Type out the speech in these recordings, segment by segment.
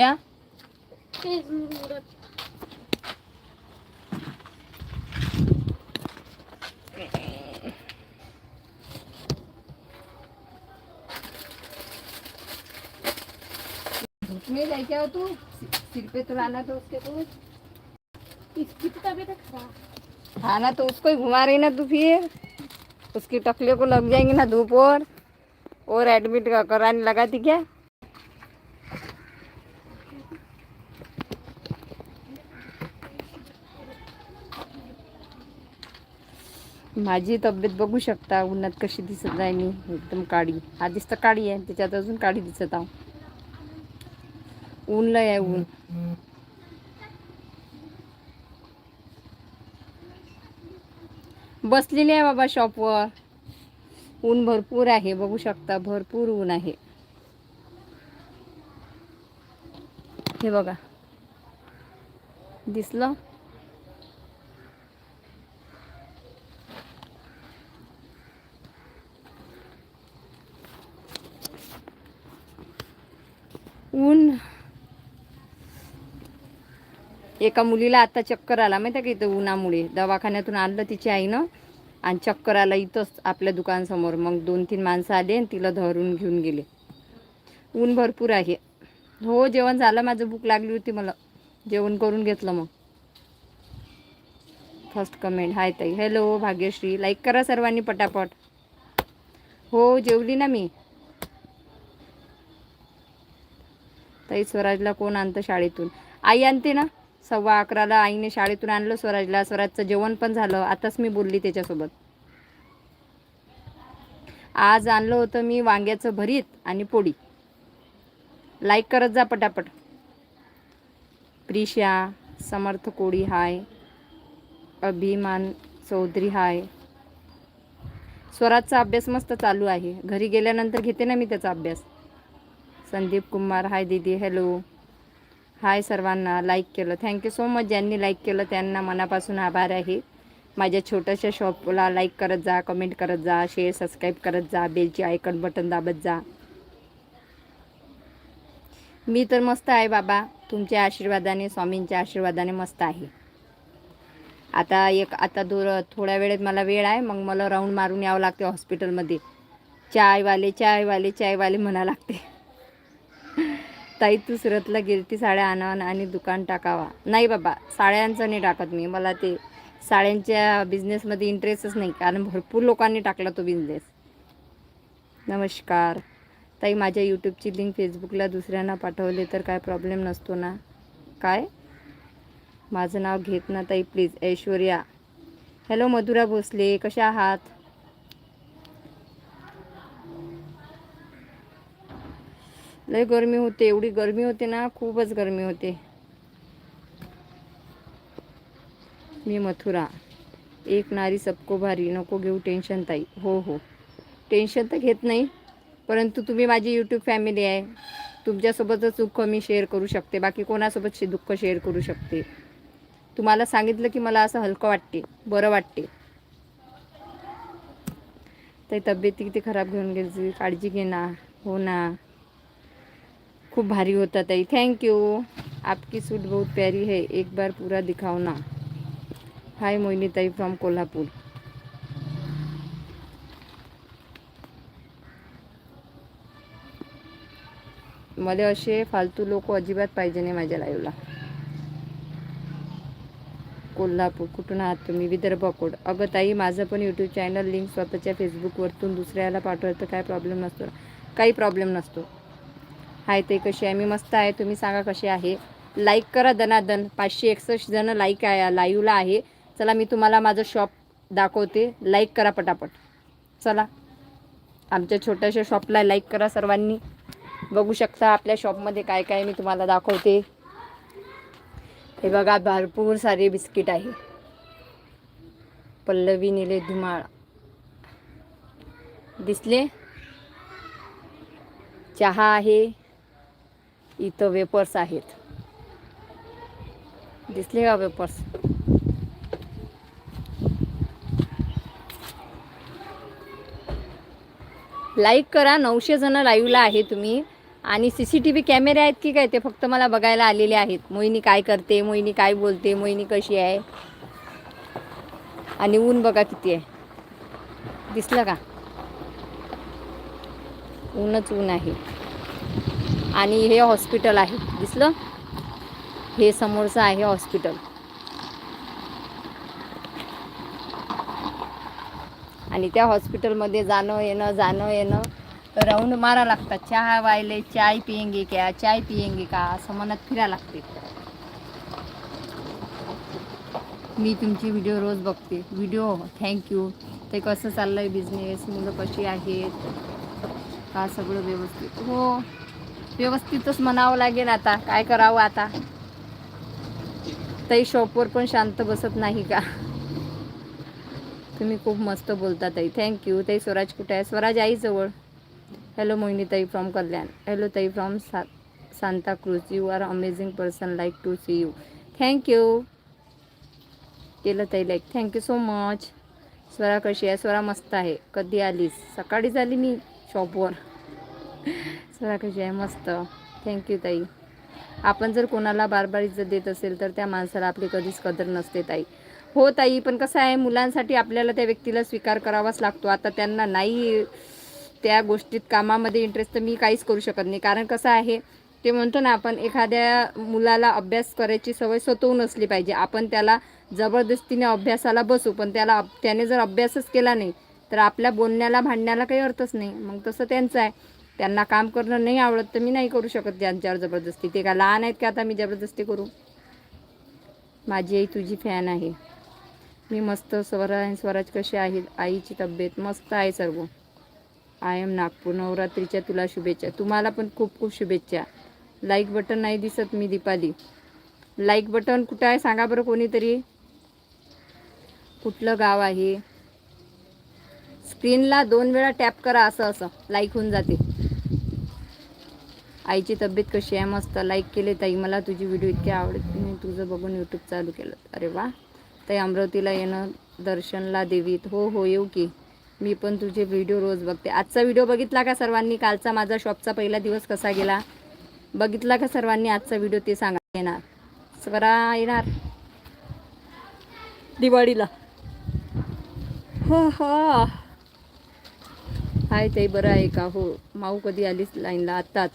क्या? में लेके आओ तू? सिर पे तो लाना तो उसके तो। इसकी तो तबीयत खराब हाँ। ना तो उसको ही घुमा रही ना तू फिर। उसकी टकले को लग जाएँगी ना धूप और। और एडमिट कराने लगा थी क्या? माझी तब्येत बघू शकता उन्हात कशी दिसत आहे मी एकदम काळी. आधीच तर काळी आहे त्याच्यात अजून काळी दिसत आहो. ऊन लय आहे ऊन. बसलेली आहे बाबा शॉपवर ऊन भरपूर आहे बघू शकता भरपूर ऊन आहे. हे बघा. दिसलं ऊन एका मुलीला आता चक्कर आला. माहिती आहे का इथं उन्हामुळे? दवाखान्यातून आणलं तिच्या आईनं आणि चक्कर आला इथंच आपल्या दुकानसमोर. मग दोन तीन माणसं आले आणि तिला धरून घेऊन गेले. ऊन भरपूर आहे. हो जेवण झालं. माझं भूक लागली होती मला. जेवण करून घेतलं मग. फर्स्ट कमेंट हाय ताई. हॅलो भाग्यश्री. लाईक करा सर्वांनी पटापट. हो जेवली ना मी. ताई स्वराजला कोण आणतं शाळेतून? आई आणते ना? सव्वा अकराला आईने शाळेतून आणलं स्वराजला. स्वराजचं जेवण पण झालं. आताच मी बोलली त्याच्यासोबत. आज आणलं होतं मी वांग्याचं भरीत आणि पोळी. लाईक करत जा पटापट. प्रिशा समर्थ कोळी हाय. अभिमान चौधरी हाय. स्वराजचा अभ्यास मस्त चालू आहे. घरी गेल्यानंतर घेते ना मी त्याचा अभ्यास. संदीप कुमार हाय दीदी हॅलो हाय सर्वांना लाईक केलं. थँक्यू सो मच ज्यांनी लाईक केलं त्यांना मनापासून आभार आहे. माझ्या छोट्याशा शॉपला लाईक करत जा कमेंट करत जा शेअर सबस्क्राईब करत जा बेलची आयकन बटन दाबत जा. मी तर मस्त आहे बाबा. तुमच्या आशीर्वादाने स्वामींच्या आशीर्वादाने मस्त आहे. आता एक आता दूर थोड्या वेळेत मला वेळ आहे. मग मला राऊंड मारून यावं लागते हॉस्पिटलमध्ये चायवाले चायवाले चायवाले म्हणा लागते. ताई तू सुरतला गिरती साड्या आणावा आणि दुकान टाकावा. नाही बाबा साड्यांचं नाही टाकत मी. मला ते साड्यांच्या बिझनेसमध्ये इंटरेस्टच नाही. कारण भरपूर लोकांनी टाकला तो बिझनेस नमस्कार. ताई माझ्या यूट्यूबची लिंक फेसबुकला दुसऱ्यांना पाठवले तर काय प्रॉब्लेम नसतो ना? काय? माझं नाव घेत ना ताई प्लीज ऐश्वर्या. हॅलो मधुरा भोसले. कशा आहात? लय गरमी होते एवढी गरमी होते ना खूपच गरमी होते. मी मथुरा. एक नारी सबको भारी नको घेऊ टेन्शन ताई. हो हो. टेन्शन तर घेत नाही परंतु तुम्ही माझी यूट्यूब फॅमिली आहे. तुमच्यासोबतच दुःख मी शेअर करू शकते. बाकी कोणासोबत शे दुःख शेअर करू शकते? तुम्हाला सांगितलं की मला असं हलकं वाटते बरं वाटते. ताई तब्येती किती खराब घेऊन गेली काळजी घे ना. हो ना. खूप भारी होता ताई. थैंक यू आपकी सूट बहुत प्यारी है. एक बार पूरा दिखाओ ना. हाय मोहिनी ताई फ्रॉम कोल्हापूर. मला असे फालतू लोक अजिबात पाहिजे नाही माझ्या लाईव्हला कोल्हापूर कुठून आहात तुम्ही? विदर्भ कोड. अगं ताई माझं पण यूट्यूब चॅनल लिंक स्वतःच्या फेसबुकवरतून दुसऱ्याला पाठवायचं काय प्रॉब्लेम नसतो काही प्रॉब्लेम नसतो. हाय ते कशी आहे? मी मस्त आहे. तुम्ही सांगा कसे आहे? लाईक करा दनादन. पाचशे एकसष्ट जण लाईक आहे लाईव्हला आहे. चला मी तुम्हाला माझं शॉप दाखवते. लाईक करा पटापट. चला. आमच्या छोट्याशा शॉपला लाईक करा सर्वांनी. बघू शकता आपल्या शॉपमध्ये काय काय मी तुम्हाला दाखवते. हे बघा भरपूर सारे बिस्किट आहे. पल्लवी निले धुमाळ. दिसले? चहा आहे. इथं वेपर्स आहेत. दिसले का वेपर्स? लाईक करा नऊशे जण लाईव्हला आहे तुम्ही. आणि सी सी टी व्ही कॅमेरे आहेत की काय ते फक्त मला बघायला आलेले आहेत. मोहिनी काय करते मोहिनी काय बोलते मोहिनी कशी आहे? आणि ऊन बघा किती आहे. दिसलं का? ऊनच ऊन आहे. आणि हे हॉस्पिटल आहे. दिसलं? हे समोरचं आहे हॉस्पिटल. आणि त्या हॉस्पिटलमध्ये जाणं येणं जाणं येणं राऊंड मारा लागतात. चहा वायले चाय पियेंगे क्या? चाय पियेंगे का? असं मनात फिरा लागते. मी तुमची व्हिडिओ रोज बघते. व्हिडिओ थँक्यू ते कसं चाललं आहे बिझनेस मुलं कशी आहेत? का सगळं व्यवस्थित? हो. व्यवस्थितच म्हणावं लागेल आता. काय करावं आता? ताई शॉपवर पण शांत बसत नाही का? तुम्ही खूप मस्त बोलता ताई. थँक्यू ताई स्वराज कुठे आहे? स्वराज आईजवळ हॅलो मोहिनी ताई फ्रॉम कल्याण. हॅलो ताई फ्रॉम सा Santacruz you are amazing person like to see you thank you केलं ताई like thank you so much Swara कशी आहे? स्वरा मस्त आहे. कधी आलीस? सकाळीच आली मी शॉपवर स्वरा कशी आहे मस्त थँक्यू ताई. आपण जर कोणाला बार बार इज्जत देत असेल तर त्या माणसाला आपली कधीच कदर नसते ताई. हो ताई पण कसं आहे मुलांसाठी आपल्याला त्या व्यक्तीला स्वीकार करावाच लागतो. आता त्यांना नाही त्या गोष्टीत कामामध्ये इंटरेस्ट तर मी काहीच करू शकत नाही. कारण कसं आहे ते म्हणतो ना आपण एखाद्या मुलाला अभ्यास करायची सवय स्वतःहून असली पाहिजे. आपण त्याला जबरदस्तीने अभ्यासाला बसू पण त्याला त्याने जर अभ्यासच केला नाही तर आपल्या बोलण्याला भांडण्याला काही अर्थच नाही. मग तसं त्यांचं आहे. त्यांना काम करणं नाही आवडत तर मी नाही करू शकत त्यांच्यावर जबरदस्ती. ते का लहान आहेत का आता मी जबरदस्ती करू? माझी आई तुझी फॅन आहे. मी मस्त स्वरा स्वराज कसे आहे आईची तब्येत मस्त आहे सर्व. I am Nagpur. नवरात्रीच्या तुला शुभेच्छा. तुम्हाला पण खूप खूप शुभेच्छा. लाईक बटन नाही दिसत मी दीपाली. लाईक बटन कुठं आहे? सांगा बरं कोणीतरी. कुठलं गाव आहे? स्क्रीनला दोन वेळा टॅप करा असं असं. लाईक होऊन जाते. आईची तब्येत कशी आहे? मस्त. लाईक केले ताई. मला तुझी व्हिडिओ इतकी आवडत मी तुझं बघून यूट्यूब चालू केलं. अरे वा. ताई अमरावतीला येणं दर्शनला देवीत. हो हो येऊ की. मी पण तुझे व्हिडिओ रोज बघते. आजचा व्हिडिओ बघितला का सर्वांनी? कालचा माझा शॉपचा पहिला दिवस कसा गेला? बघितला का सर्वांनी आजचा व्हिडिओ ते सांगा. येणार. स्वरा येणार. दिवाळीला. हो हो. हाय ताई बरं आहे का? हो. माऊ कधी आलीच लाईनला? आत्ताच.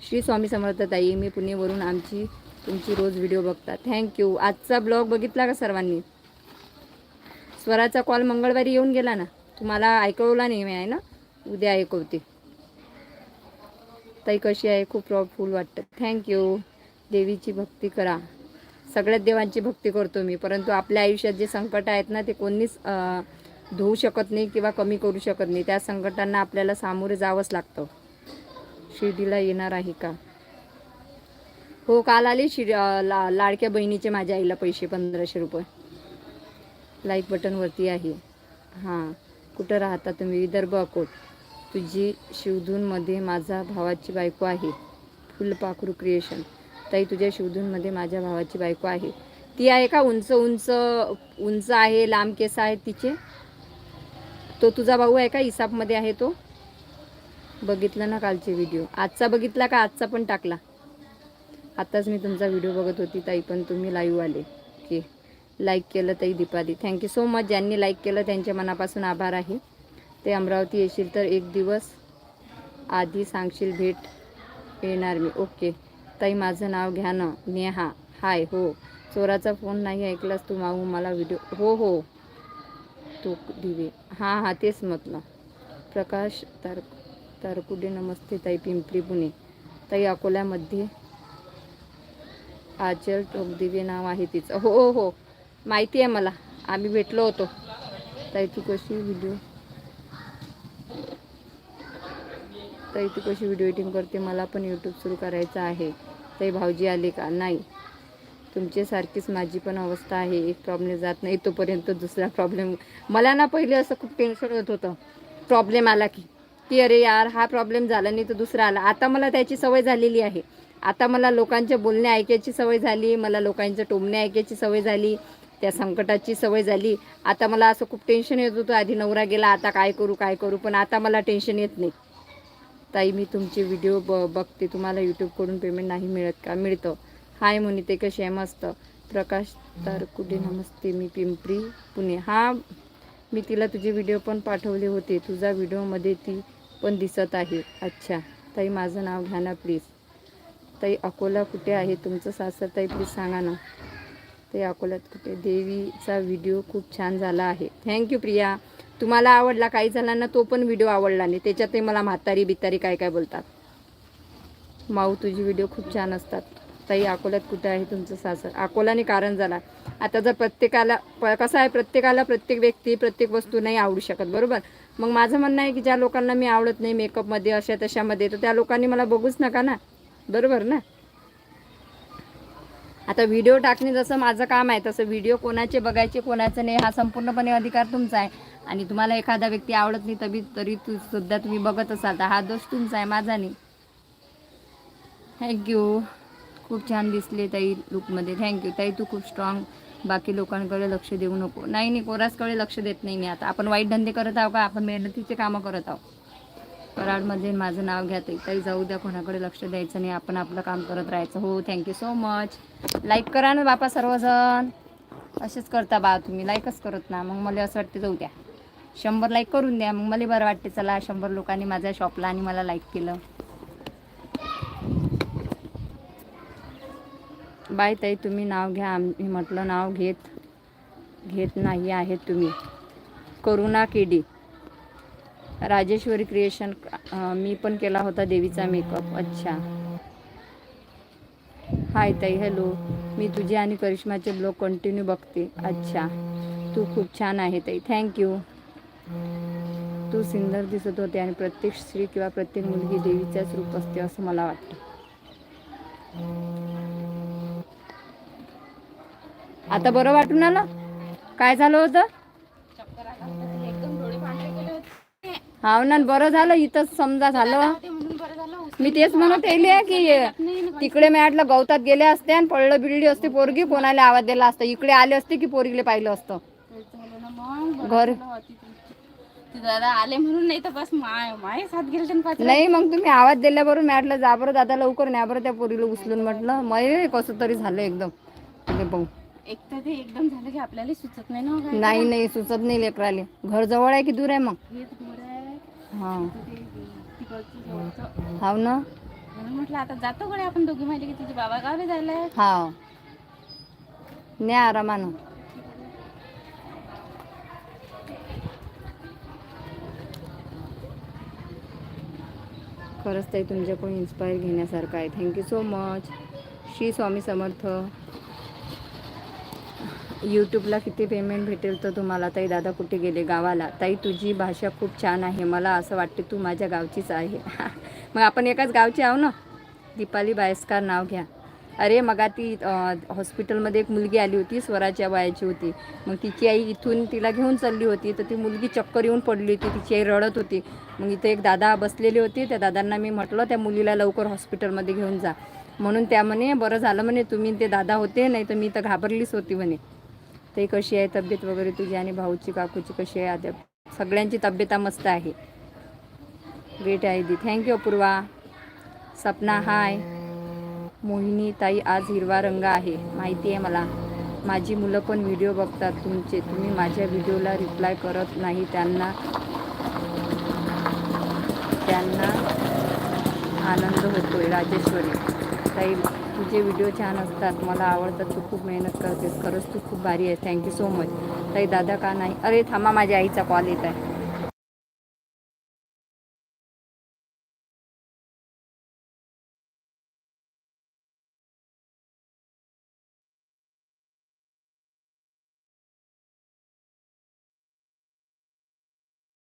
श्री स्वामी समर्थताई मी पुणेवरून आमची तुमची रोज व्हिडिओ बघता थँक्यू आजचा ब्लॉग बघितला का सर्वांनी? स्वराचा कॉल मंगळवारी येऊन गेला ना? तुम्हाला ऐकवला नाही मी आहे ना? उद्या ऐकवते. ताई कशी आहे? खूप प्रॉफुल वाटतं. थँक्यू देवीची भक्ती करा. सगळ्याच देवांची भक्ती करतो मी. परंतु आपल्या आयुष्यात जे संकट आहेत ना ते कोणीच धुवू शकत नाही किंवा कमी करू शकत नाही. त्या संकटांना आपल्याला सामोरे जावंच लागतं. शिर्डीला येणार आहे का? हो काल आले शिर ला लाडक्या बहिणीचे माझ्या आईला पैसे पंधराशे रुपये. लाईक बटनवरती आहे. हां कुठं राहता तुम्ही? विदर्भ अकोट. तुझी शिवधूनमध्ये माझा भावाची बायको आहे. फुलपाखरू क्रिएशन ताई तुझ्या शिवधूनमध्ये माझ्या भावाची बायको आहे. ती आहे का उंच उंच उंच आहे लांब केस आहेत तिचे? तो तुझा भाऊ आहे का? इसापमध्ये आहे तो? बघितलं ना कालचे व्हिडिओ आजचा बघितला का आजचा पण टाकला? आताच मी तुमचा व्हिडिओ बघत होती ताई पण तुम्ही लाईव्ह आले की लाईक केलं ताई Deepali. Thank you so much ज्यांनी लाईक केलं त्यांच्या मनापासून आभार आहे. ते अमरावती येशील तर एक दिवस आधी सांगशील भेट येणार मी. ओके. ताई माझं नाव घ्या ना. नेहा. हाय हो. चोराचा फोन नाही ऐकलास तू माऊ मला व्हिडिओ हो हो. तो दिवे. हां हां तेच म्हटलं. प्रकाश तारक तारकुडे नमस्ते ताई पिंपरी पुणे. ताई अकोल्यामध्ये आचल टोकदिवे नाव आहे तिचं. हो हो हो. माहिती आहे मला. आम्ही भेटलो होतो. ताई तू कशी व्हिडिओ ताई तू कशी व्हिडिओ एडिटिंग करते? मला पण यूट्यूब सुरू करायचं आहे. ताई भाऊजी आले का? नाही. तुमच्यासारखीच माझी पण अवस्था आहे. एक प्रॉब्लेम जात नाही तोपर्यंत दुसरा प्रॉब्लेम मला ना पहिले असं खूप टेन्शन होत होतं. प्रॉब्लेम आला की. की अरे यार हा प्रॉब्लेम झाला नाही तर दुसरा आला. आता मला त्याची सवय झालेली आहे. आता मला लोकांचे बोलणे ऐकायची सवय झाली मला लोकांचं टोमणे ऐकायची सवय झाली त्या संकटाची सवय झाली. आता मला असं खूप टेन्शन येत होतं. आधी नवरा गेला आता काय करू काय करू पण आता मला टेन्शन येत नाही. ताई मी तुमचे व्हिडिओ ब बघते. तुम्हाला यूट्यूबकडून पेमेंट नाही मिळत का? मिळतं. हाय मोनिते कशी आहे? मस्त. प्रकाश कुठे? नमस्ते. मी पिंपरी पुणे. हा मी तिला तुझे व्हिडिओ पण पाठवले होते. तुझा व्हिडिओमध्ये ती पण दिसत आहे. अच्छा ताई माझं नाव घ्या ना प्लीज ताई अकोला कुठे आहे? तुमचं सासर ताई प्लीज सांगा ना. ताई अकोल्यात कुठे? देवीचा व्हिडिओ खूप छान झाला आहे. Thank you Priya. तुम्हाला आवडला काही जणांना तो पण व्हिडिओ आवडला नाही. त्याच्यातही मला म्हातारी बितारी काय काय बोलतात. माऊ तुझी व्हिडिओ खूप छान असतात. ताई अकोल्यात कुठे आहे तुमचं सासर? अकोलाने कारण झाला. आता जर प्रत्येकाला प- कसं आहे? प्रत्येकाला प्रत्येक व्यक्ती प्रत्येक वस्तू नाही आवडू शकत बरोबर? मग माझं म्हणणं आहे की ज्या लोकांना मी आवडत नाही मेकअपमध्ये अशा तशामध्ये तर त्या लोकांनी मला बघूच नका ना. बरोबर ना? आता व्हिडिओ टाकणे जसं माझं काम आहे तसं व्हिडिओ कोणाचे बघायचे कोणाचं नाही हा संपूर्णपणे अधिकार तुमचा आहे. आणि तुम्हाला एखादा व्यक्ती आवडत नाही तरी तरी तू सुद्धा तुम्ही बघत असाल तर हा दोष तुमचा आहे माझा नाही. थँक्यू खूप छान दिसले ताई लुकमध्ये थँक्यू ताई तू खूप स्ट्रॉंग बाकी लोकांकडे लक्ष देऊ नको. नाही नाही कोरासकडे लक्ष देत नाही मी आता. आपण वाईट धंदे करत आहो का? आपण मेहनतीचे कामं करत आहोत. कराडमध्ये माझं नाव घ्या ताई. जाऊ द्या कोणाकडे लक्ष द्यायचं नाही. आपण आपलं काम करत राहायचं. हो थँक्यू सो मच लाईक करा ना बापा सर्वजण. असेच करता बा तुम्ही. लाईकच करत ना. मग मला असं वाटते जाऊ द्या. शंभर लाईक करून द्या. मग मला बरं वाटते चला शंभर लोकांनी माझ्या शॉपला आणि मला लाईक केलं. बाय ताई तुम्ही नाव घ्या. आम्ही म्हटलं नाव घेत घेत नाही आहे तुम्ही. करुणा केडी राजेश्वरी क्रिएशन मी पण केला होता देवीचा मेकअप अच्छा. हाय ताई हॅलो मी तुझे आणि करिश्माचे ब्लॉग कंटिन्यू बघते. अच्छा. तू खूप छान आहे ताई. थँक्यू तू सुंदर दिसत होते आणि प्रत्येक स्त्री किंवा प्रत्येक मुलगी देवीच्याच रूप असते असं मला वाटतं. आता बरं वाटून आलं काय झालं होतं? हाव ना बरं झालं इथंच समजा झालं. मी तेच म्हणत येईल की तिकडे मी गवतात गेले असते आणि पडलं बिडली असते पोरगी कोणाला आवाज दिला असता? इकडे आले असते की पोरगीले पाहिलं असतं? घर. आले म्हणून नाही तर बस माय माय साथ गेले त्यांनी पाच नाही मग तुम्ही आवाज दिल्याबरोबर मी म्हटलं जा बरं दादा लवकर न्या बरं त्या पोरीला उचलून म्हटलं. मग कसं तरी झालं एकदम. ते बघ. एक तर ते एकदम झालं की आपल्याला सुचत नाही ना हो काय नाही नाही सुचत नाही लेकराले. घर जवळ आहे की दूर आहे मग? आहे. हा. तर ते तिकडचं जवळचं. हाव ना? म्हणून म्हटलं आता जातो कडे आपण दोघी माहिती की तुझे बाबा गावले जायला हा न्या आरामानं. खरंच ताई तुमच्याकडून इन्स्पायर घेण्यासारखं आहे. Thank you so much Shri Swami Samarth. यूट्यूबला किती पेमेंट भेटेल तर तुम्हाला? ताई दादा कुठे गेले? गावाला. ताई तुझी भाषा खूप छान आहे. मला असं वाटते तू माझ्या गावचीच आहे. मग आपण एकाच गावची आहो ना? दीपाली बायस्कार नाव घ्या. अरे मगा ती हॉस्पिटलमध्ये एक मुलगी आली होती स्वराच्या वयाची होती. मग तिची आई इथून तिला घेऊन चालली होती. तर ती मुलगी चक्कर येऊन पडली होती. तिची आई रडत होती. मग इथे एक दादा बसलेले होते. त्या दादांना मी म्हटलं त्या मुलीला लवकर हॉस्पिटलमध्ये घेऊन जा. म्हणून त्या म्हणे बरं झालं म्हणे तुम्ही ते दादा होते नाही तर मी तर घाबरलीच होती म्हणे. ते कशी आहे तब्येत वगैरे तुझी आणि भाऊची काकूची कशी आहे? अद्याप सगळ्यांची तब्येत मस्त आहे. ग्रेट आहे दी thank you Apurva. Sapna hi Mohini ताई आज हिरवा रंग आहे. माहिती आहे मला. माझी मुलं पण व्हिडिओ बघतात तुमचे. तुम्ही माझ्या व्हिडिओला रिप्लाय करत नाही. त्यांना त्यांना आनंद होतोय राजेश्वरी. ताई तुझे व्हिडिओ छान असतात. मला आवडतात. तू खूप मेहनत करतेस. खरंच तू खूप भारी आहे. थँक्यू सो मच ताई दादा का नाही? अरे थांबा माझ्या आईचा कॉल येत आहे.